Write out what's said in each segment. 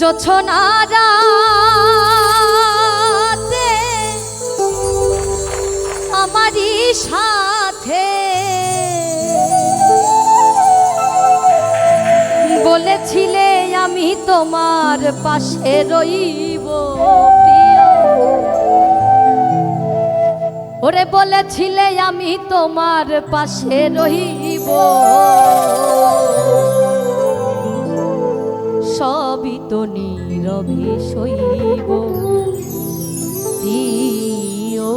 জোছনারাতে আমারই সাথে। বলেছিলে আমি তোমার পাশে রইব ওরে বলেছিলে আমি তোমার পাশে রহিব সবই তো নীরবে শৈব দিও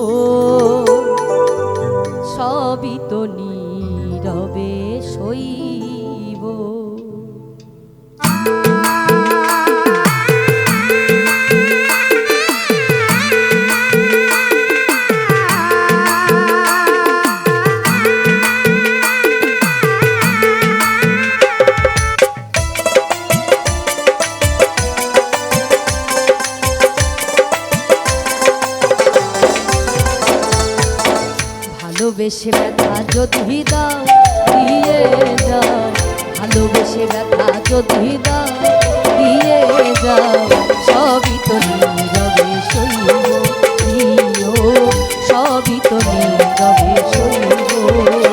সবই তো নীরবে সইব। ভালোবেসে ব্যথা যদি দাও দিয়ে যাও ভালোবেসে ব্যথা যদি দাও দিয়ে যাও সবই তো নীরবে সইব সবই তো নীরবে সইব।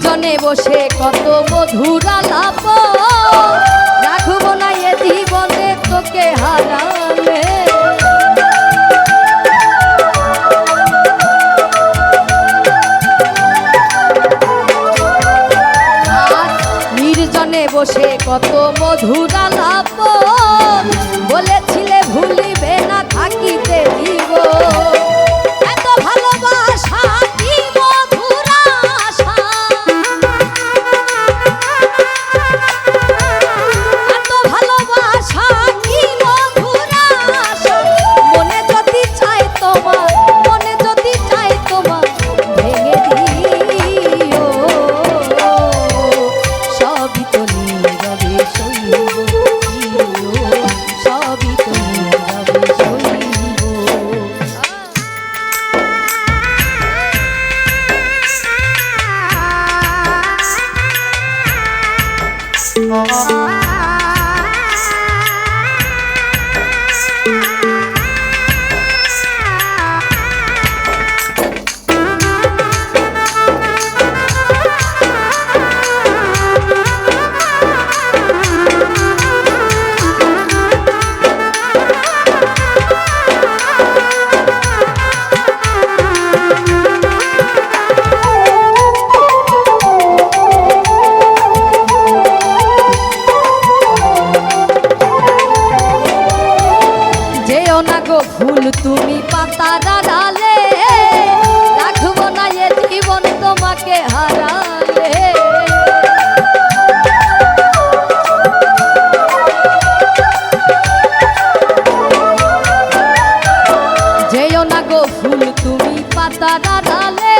নির্জনে বসে কত মধুরা লাপ রাখব না এ জীবনে তোকে হারালে। নির্জনে বসে কত মধুরা লাপ বলেছিলে ভুলিবে তুমি পাতা ডালে রাখব না এ জীবন তোমাকে হারালে। যেও না গো ফুল তুমি পাতা ডালে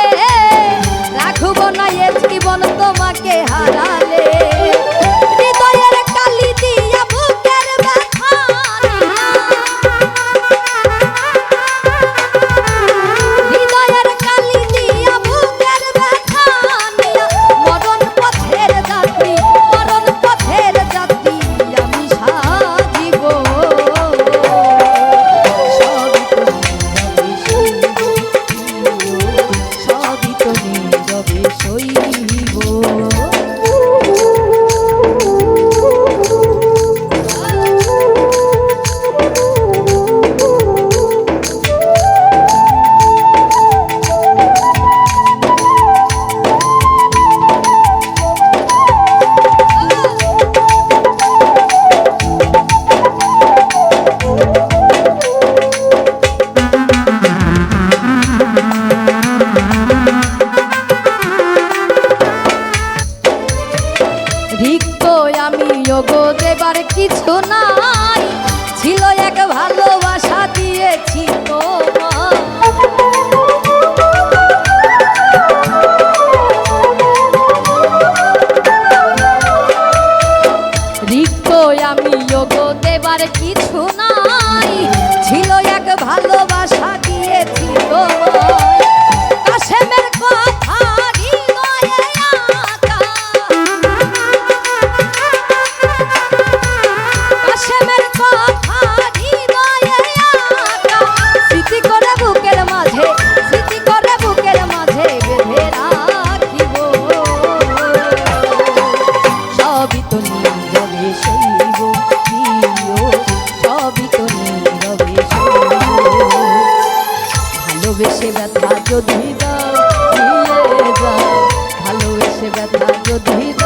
গো, দেবার কিছু নাই। ছিল এক ভালোবাসা দিয়েছি তোমার রিক্ত আমি গো, দেবার কিছু না ব্যথা যদি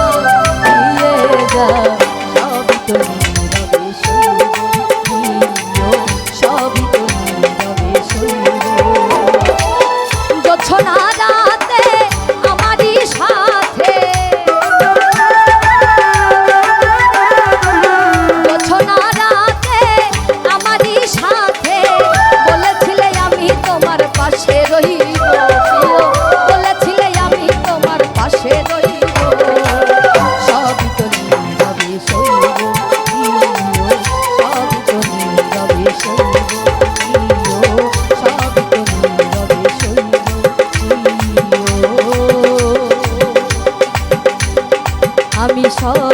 আমি